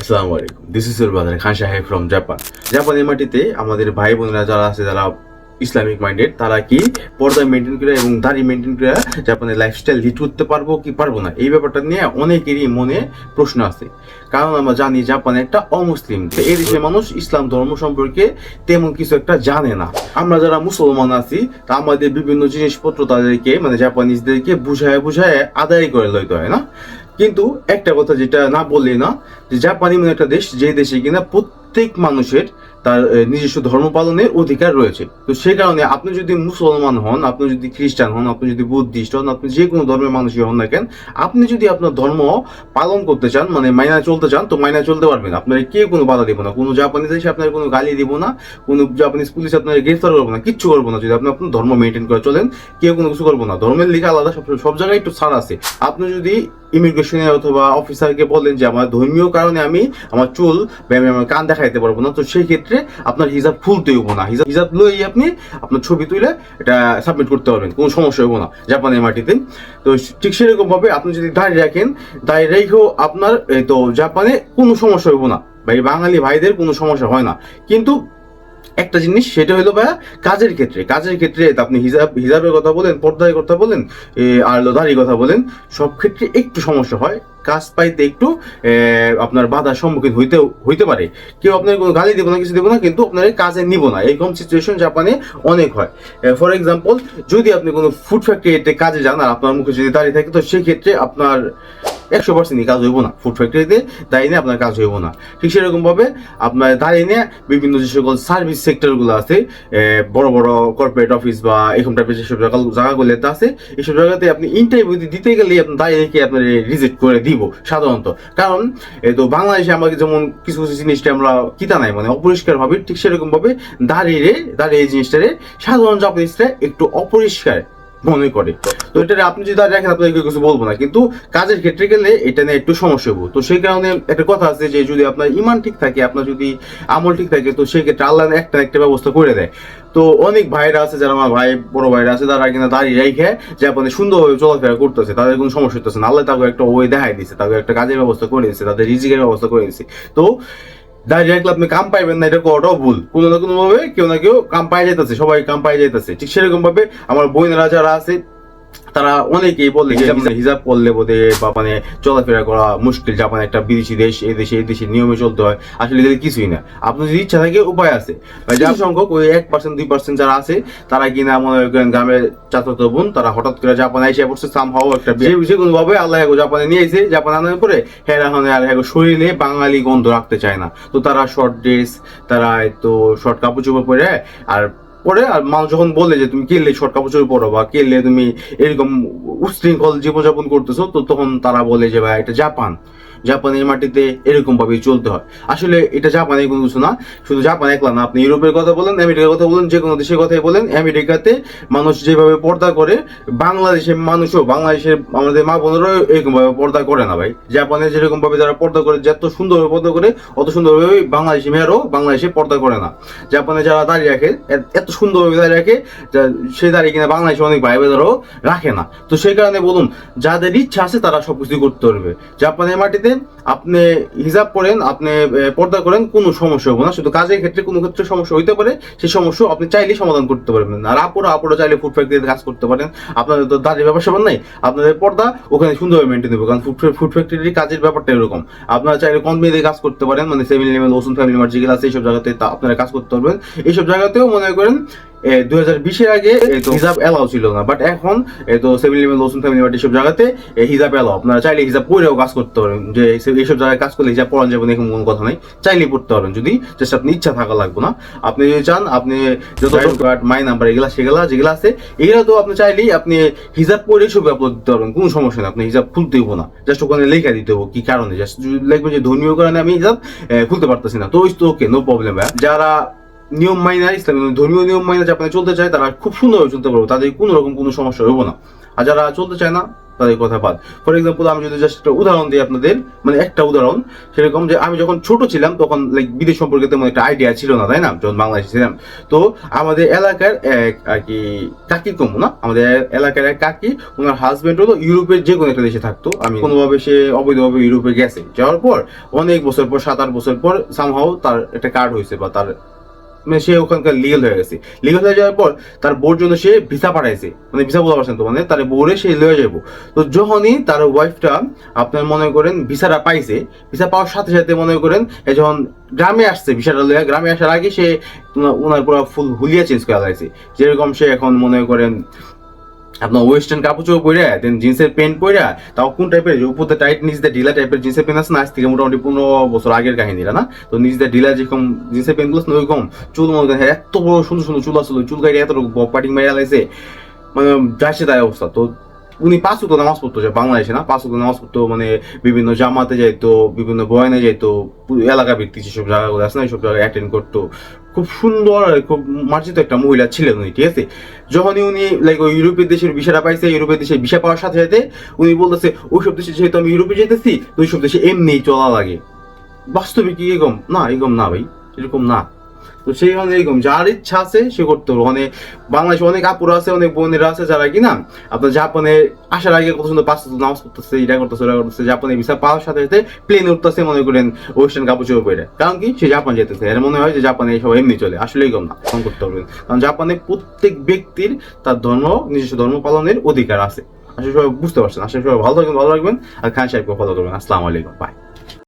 আসসালামু আলাইকুম। This is বাদার খান সাহেব ফ্রম জাপান জাপানের মাটিতে আমাদের ভাই বোনেরা যারা আছে, যারা ইসলামিক মাইন্ডেড তারা কি পর্দা মেনটেন করে এবং দাড়ি মেনটেন করে জাপানের লাইফস্টাইল লিড করতে পারব কি পারব না? এই ব্যাপারটা নিয়ে অনেকেরই মনে প্রশ্ন আছে। কারণ আমরা জানি জাপান একটা অমুসলিম। এই দেশের মানুষ ইসলাম ধর্ম সম্পর্কে তেমন কিছু একটা জানে না। আমরা যারা মুসলমান আছি, তা আমাদের বিভিন্ন জিনিসপত্র তাদেরকে মানে জাপানিজদেরকে বুঝায় বুঝায় আদায় করে লইতে হয় না। কিন্তু একটা কথা যেটা না বললে না, যে জাপান একটা দেশ যে দেশে কিনা প্রত্যেক মানুষের তার নিজস্ব ধর্ম পালনের অধিকার রয়েছে। তো সেই কারণে আপনি যদি মুসলমান হন, আপনি যদি খ্রিস্টান হন, আপনি যদি বুদ্ধিস্ট হন, আপনি যে কোনো ধর্মের মানুষই হন না কেন, আপনি যদি আপনার ধর্ম পালন করতে চান মানে মাইনা চলতে চান, তো মাইনা চলতে পারবেন আপনার কেউ কোনো বাধা দিব না। কোনো জাপানিজ এসে আপনার কোনো গালি দিব না। কোনো জাপানিজ পুলিশ আপনার গ্রেফতার করব না। কিচ্ছু করব না। যদি আপনি আপনার ধর্ম মেনটেন করে চলেন, কেউ কোনো কিছু করব না। ধর্মের লিখা আলাদা, সব সব জায়গায় একটু ছাড় আছে। আপনি যদি ইমিগ্রেশনে অথবা অফিসারকে বলেন যে, আমার ধর্মীয় কারণে আমি আমার চুল আমার কান দেখাইতে পারব না, তো সেই ক্ষেত্রে আপনার হিজাব খুলতে হইব না। হিজাব হিজাব লই আপনি আপনার ছবি তুলে এটা সাবমিট করতে পারবেন, কোনো সমস্যা হইব না, জাপানের মাটিতে। তো ঠিক সেরকম ভাবে আপনি যদি দাঁড়িয়ে রাখেন, দাঁড়িয়ে রেখেও আপনার তো জাপানে কোনো সমস্যা হইব না, ভাই, বাঙালি ভাইদের কোনো সমস্যা হয় না। কিন্তু একটা জিনিস, সেটা হলো ভাইয়া, কাজের ক্ষেত্রে কাজের ক্ষেত্রে আপনি হিজাব হিজাবের কথা বলেন পর্দায় কথা বলেন আর দাড়ির কথা বলেন, সব ক্ষেত্রে একটু সমস্যা হয়। কাজ পাইতে একটু আপনার বাধার সম্মুখীন হইতে হইতে পারে। কেউ আপনার কোনো গালি দেবো না, কিছু দেবো না, কিন্তু আপনার কাজে নিব না। এরকম সিচুয়েশন জাপানে অনেক হয়। ফর এক্সাম্পল যদি আপনি কোনো ফুড ফ্যাক্টরিতে কাজে যান আর আপনার মুখে যদি দাঁড়িয়ে থাকে, তো সেক্ষেত্রে আপনার একশো পার্সেন্টই কাজ হইব না। ফুড ফ্যাক্টরিতে দাঁড়িয়ে আপনার কাজ হইব না। ঠিক সেরকম ভাবে আপনার দাঁড়িয়ে নিয়ে বিভিন্ন যে সকল সার্ভিস সেক্টরগুলো আছে বড় বড় কর্পোরেট অফিস বা এরকম টাইপের যেসব জায়গা- জায়গাগুলোতে আছে এইসব জায়গাতে আপনি ইন্টারভিউ দিতে গেলে আপনি দাঁড়িয়ে রেখে আপনার রিজেক্ট করে দিব, সাধারণত। কারণ তো বাংলাদেশে আমাকে যেমন কিছু কিছু জিনিসটা আমরা কিতা নাই মানে অপরিষ্কার ভাবে ঠিক সেরকম ভাবে দাঁড়িয়ে দাঁড়িয়ে এই জিনিসটারে সাধারণ জাপানিজরা একটু অপরিষ্কার। মনে করে। তো এটা আপনি যদি দাঁড়িয়ে রাখেন আপনাকে কিছু বলব না। কিন্তু কাজের ক্ষেত্রে গেলে এটা নিয়ে একটু সমস্যা হব। তো সেই কারণে একটা কথা আছে যে, যদি আপনার ইমান ঠিক থাকে, আপনার যদি আমল ঠিক থাকে, তো সেই ক্ষেত্রে আল্লাহ একটা একটা ব্যবস্থা করে দেয়। তো অনেক ভাইরা আছে, যারা আমার ভাই, বড় ভাইরা আছে, তারা কিনা দাঁড়িয়ে রেখে যে, আপনি সুন্দরভাবে চলাফেরা করতেছে, তাদের কোনো সমস্যা হতেছে না। আল্লাহ তাকে একটা ওয়ে দেখাই দিচ্ছে তাকে একটা কাজের ব্যবস্থা করে দিচ্ছে তাদের রিজিকের ব্যবস্থা করে দিচ্ছে তো রাখলে আপনি কাম পাইবেন না, এটা কোটাও ভুল। কোনো না কোনো ভাবে কেউ না কেউ কাম পাই যাইতেছে, সবাই কাম পাই যাইতেছে। ঠিক সেরকম ভাবে আমার বোনেরা যারা আছে তারা অনেকেই বলে যে হিজাব করলে বোধে বা মানে চলাফেরা করা মুশকিল। জাপান একটা বিদেশি দেশ এই দেশে এই দেশের নিয়মে চলতে হয়। আসলে এদের কিছুই না। আপনার যদি ইচ্ছা থাকে উপায় আছে। আর যার সংখ্যক ওই এক পার্সেন্ট দুই পার্সেন্ট যারা আছে তারা কিনা মনে করেন গ্রামের চাচাতো বোন তারা হঠাৎ করে জাপানে এসে পড়ছে সাম হাও একটা যে যে কোনো ভাবে আল্লাহ জাপানে নিয়ে এসে জাপান আনার পরে হ্যাঁ এখন আর এগো শরীরে বাঙালি গন্ধ রাখতে চায় না। তো তারা শর্ট ড্রেস তারা তো শর্ট কাপড় চোপড় পরে আর পরে আর মানুষ যখন বলে যে তুমি কেলে শর্ট পড়ো পরো বা কেলে তুমি এরকম উশৃঙ্খল জীবনযাপন করতেছো, তো তখন তারা বলে যে, ভাই, এটা জাপান। জাপানের মাটিতে এরকম ভাবেই চলতে হয়। আসলে এটা জাপানের কোনো কিছু না, শুধু জাপান একলা না, আপনি ইউরোপের কথা বলেন, আমেরিকার কথা বলেন যে কোনো দেশের কথাই বলেন, আমেরিকাতে মানুষ যেভাবে পর্দা করে, বাংলাদেশের মানুষও, বাংলাদেশের আমাদের মা বোনেরাও এরকম ভাবে পর্দা করে না ভাই। জাপানে যেরকম ভাবে যারা পর্দা করে যত সুন্দরভাবে পর্দা করে, অত সুন্দরভাবে বাংলাদেশি মেয়েরাও বাংলাদেশে পর্দা করে না। জাপানে যারা দাঁড়িয়ে রাখে এত সুন্দরভাবে দাঁড়িয়ে রাখে সে দাঁড়িয়ে কিনা বাংলাদেশে অনেক ভাই বোনেরাও রাখে না। তো সেই কারণে বলুন, যাদের ইচ্ছা আছে তারা সবকিছু করতে পারবে। জাপানের মাটিতে আপনি হিজাব পড়েন আপনি পর্দা করেন, কোনো সমস্যা হবে না। শুধু কাজের ক্ষেত্রে কোনো ক্ষেত্রে সমস্যা হইতে পারে, সেই সমস্যা আপনি চাইলেই সমাধান করতে পারবেন। আর আপুরা আপুরা চাইলে ফুড ফ্যাক্টরিতে কাজ করতে পারেন। আপনাদের তো দাঁড়িয়ে স্যাপার নাই, আপনাদের পর্দা ওখানে সুন্দরভাবে মেনটেন দেবে কারণ ফুড ফুড ফ্যাক্টরির কাজের ব্যাপারটা এরকম। আপনারা চাইলে কোম্পানিতে কাজ করতে পারেন মানে সেভেন ইলেভেন ওসুন ফ্যামিলি যেগুলো আছে, এইসব জায়গাতে আপনারা কাজ করতে পারবেন। এইসব জায়গাতেও মনে করেন দুই হাজার বিশের আগে তো। হিজাব ছিল না। বাট এখন তো সেভেন ইলেভেন ফ্যামিলি মার্ট এইসব জায়গাতে হিজাব আপনারা চাইলে হিজাব পরেও কাজ করতে পারেন। যে এইসব জায়গায় কাজ করলে হিজাব পড়ান এরকম কোনো কথা নাই। চাইলেই পড়তে পারবেন যদি জাস্ট আপনি ইচ্ছা থাকা লাগবে না। আপনি যদি চান আপনি যত মাই নাম্বার এগুলা সেগুলা যেগুলো আছে এগুলো তো আপনি চাইলেই আপনি হিজাব পরে ছবি আপলোড দিতে পারবেন। কোনো সমস্যা নেই। আপনি হিজাব খুলতে হব না। জাস্ট ওখানে লেখা দিতে হব কি কারণে? জাস্ট লিখবেন যে ধর্মীয় কারণে আমি হিজাব খুলতে পারতেছি না। তো ওকে নো প্রবলেম যারা নিয়ম মাইনা ইসলামী ধর্মীয় নিয়ম মাইনা জাপানে চলতে চায় তারা খুব সুন্দরভাবে চলতে পারবে। তাদের কোনো রকম কোনো সমস্যা হব না। আর যারা চলতে চায় না, তাদের কথা বাদ। ফর এক্সাম্পল আমি যদি জাস্ট একটা উদাহরণ দিই আপনাদের মানে একটা উদাহরণ, সেরকম যে আমি যখন ছোট ছিলাম, তখন লাইক বিদেশ সম্পর্কে তেমন একটা আইডিয়া ছিল না, তাই না? যখন বাংলাদেশে ছিলাম। তো আমাদের এলাকার এক, আর কি, কাকি কম না? আমাদের এলাকার এক কাকি, ওনার হাজবেন্ড হলো ইউরোপের যে কোনো একটা দেশে থাকতো। আমি কোনোভাবে সে অবৈধভাবে ইউরোপে গেছে। যাওয়ার পর, অনেক বছর পর, সাত আট বছর পর সামহাও তার একটা কার্ড হয়েছে বা তার মানে সে ওখানকার লিগেল হয়ে গেছে। লিগেল হয়ে যাওয়ার পর তার বোর জন্য সে ভিসা পাঠাইছে। মানে ভিসা বলতে পারছেন তো মানে তার বোরে সে লয়ে যাব তো যখনই তার ওয়াইফটা আপনার মনে করেন ভিসাটা পাইছে ভিসা পাওয়ার সাথে সাথে মনে করেন যখন গ্রামে আসছে ভিসাটা লয়ে, গ্রামে আসার আগে সে ওনা- ওনার পুরো ফুল হুলিয়া চেঞ্জ করা লাগছে যেরকম সে এখন মনে করেন আপনার ওয়েস্টার্ন কাপড় চোপড় পরে দেন জিন্সের প্যান্ট পরে তাও কোন টাইপের উপরে টাইট নিচে ঢিলা টাইপের জিন্সের প্যান্ট আছে না? আজ থেকে মোটামুটি পনেরো বছর আগের কাহিনীরা, না? তো নিজেদের ঢিলা যেরকম জিন্সের প্যান্টগুলো ওইরকম চুল মনে করেন এত বড় সুন্দর সুন্দর চুল আসলো চুল গাড়ি এত পাটিং মাইরা লাগছে মানে যাচ্ছে তাই অবস্থা। তো উনি পাঁচ উক্ত নামাজ পড়তো যে বাংলাদেশে না? পাঁচ উক্ত নামাজ পড়তো মানে বিভিন্ন জামাতে যাইতো, বিভিন্ন বয়ানে যাইতো এলাকা ভিত্তিক যেসব জায়গাগুলো আছে না, এইসব জায়গায় অ্যাটেন্ড করতো। খুব সুন্দর খুব মার্জিত একটা মহিলা ছিলেন উনি, ঠিক আছে? যখনই উনি লাইক ওই ইউরোপের দেশের ভিসাটা পাইছে, ইউরোপের দেশে ভিসা পাওয়ার সাথে সাথে উনি বলতেছে, ওইসব দেশে যেহেতু আমি ইউরোপে যেতেছি তো ওইসব দেশে এমনি চলা লাগে। বাস্তবে কি এরকম? না এরকম না ভাই, এরকম না। তো সেই মানে এরকম যার ইচ্ছা আছে সে করতে পারবে। মানে বাংলাদেশে অনেক আপুরা আছে, অনেক বোনেরা আছে যারা কি না আপনার জাপানে আসার আগে কত সুন্দর পাঁচ নামাজ পড়তেছে, এটা করতেছে, ওটা করতেছে, জাপানে ভিসা পাওয়ার সাথে সাথে প্লেন উঠতেছে, মনে করেন ওয়েস্টার্ন কাপড় চোপড় পরে। কারণ কি? সে জাপান যেতেছে। এর মনে হয় যে জাপানে সবাই এমনি চলে, আসলে এরকম না ফোন করতে পারবেন কারণ জাপানে প্রত্যেক ব্যক্তির তার ধর্ম, নিজস্ব ধর্ম পালনের অধিকার আছে। আসলে সবাই বুঝতে পারছেন। আসলে সবাই ভালো থাকবেন, ভালো রাখবেন আর খান সাহেবকে ফলো করবেন। আসসালামু আলাইকুম। বাই